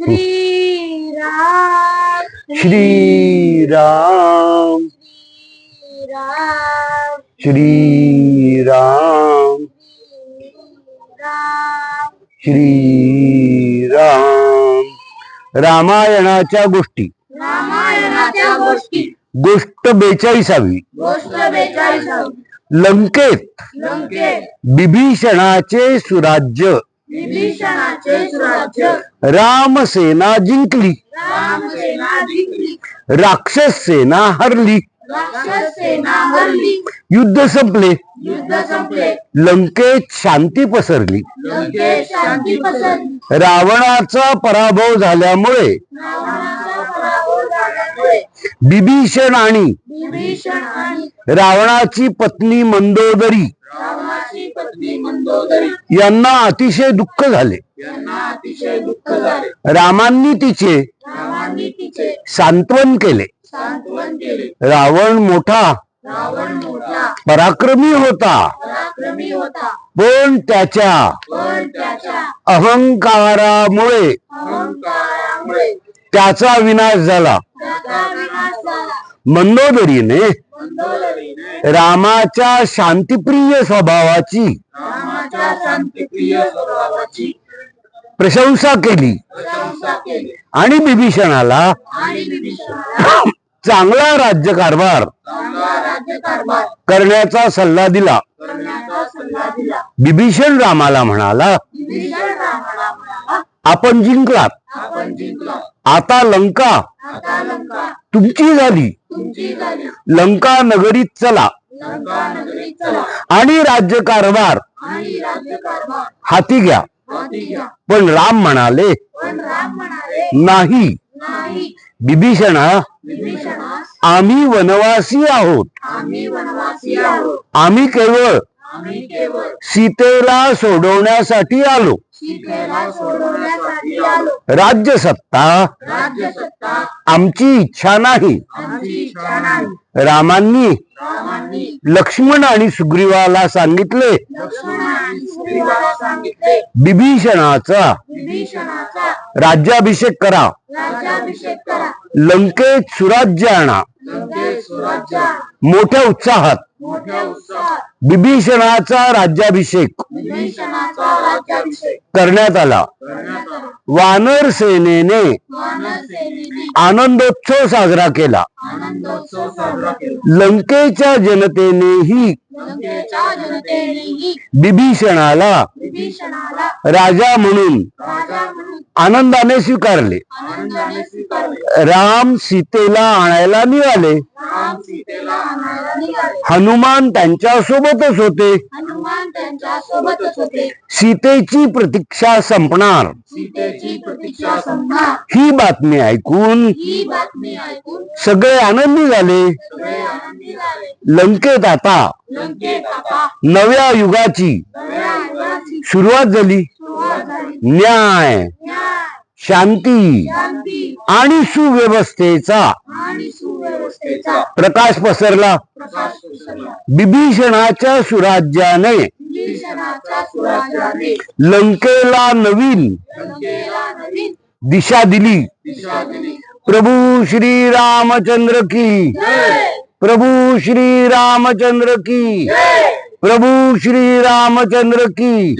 श्रीराम. श्रीराम. श्रीराम. श्रीराम. श्रीराम. रामायणाच्या गोष्टी. रामायणाच्या गोष्टी. गोष्ट बेचाळीसावी. गोष्ट लंकेत. लंकेत. बिभीषणाचे सुराज्य. विभीषणाचे सुराज्य. रामसेना जिंकली. रामसेना जिंकली. राक्षस सेना हरली. सेना युद्ध संपले. लंकेत शांती पसरली. रावणाचा पराभव झाल्यामुळे बिभीषण आणि रावणाची पत्नी मंदोदरी यांना अतिशय दुःख झाले. रामांनी तिचे सांत्वन केले. रावण मोठा पराक्रमी होता. पण त्याच्या अहंकारामुळे त्याचा विनाश झाला. मंदोदरीने रामाच्या शांतिप्रिय स्वभावाची प्रशंसा केली. आणि बिभीषणाला चांगला राज्यकारभार करण्याचा सल्ला दिला. बिभीषण रामाला म्हणाला विभीषण रामाला म्हणाला आपण जिंकलात. आता लंका. तुमची झाली लंका नगरीत चला. आणि राज्यकारभार आणि राज्यकारभार हाती घ्या. पण राम म्हणाले नाही. बिभीषणा आम्ही वनवासी आहोत. आम्ही केवळ सीतेला सोडवण्यासाठी आलो. सीतेला सोडवण्यासाठी आलो. राज्य सत्ता राज्य सत्ता. आमची इच्छा नाही. रामांनी लक्ष्मण आणि सुग्रीवाला सांगितले. बिभीषणाचा विभीषणाचा राज्याभिषेक करा. लंकेत सुराज्य आणा. मोठ्या उत्साहात. बिभीषणाचा राज्याभिषेक विभीषणाचा राज्याभिषेक करण्यात आला. वानर सेनेने आनंदोत्सव साजरा केला. लंकेच्या जनतेनेही बिभीषणाला राजा म्हणून आनंदाने स्वीकारले. राम सीतेला आणायला निघाले. हनुमान त्यांच्या सोबतच होते. सीतेची प्रतीक्षा संपणार. ही बातमी ऐकून सगळे आनंदी झाले. लंकेत आता नव्या युगाची सुरुवात झाली. न्याय. शांती आणि सुव्यवस्थेचा. प्रकाश पसरला. बिभीषणाच्या सुराज्याने. विभीषणाच्या सुराज्याने. लंकेला नवीन दिशा दिली. प्रभू श्री रामचंद्र की. प्रभू श्री रामचंद्र की. प्रभू श्री रामचंद्र की.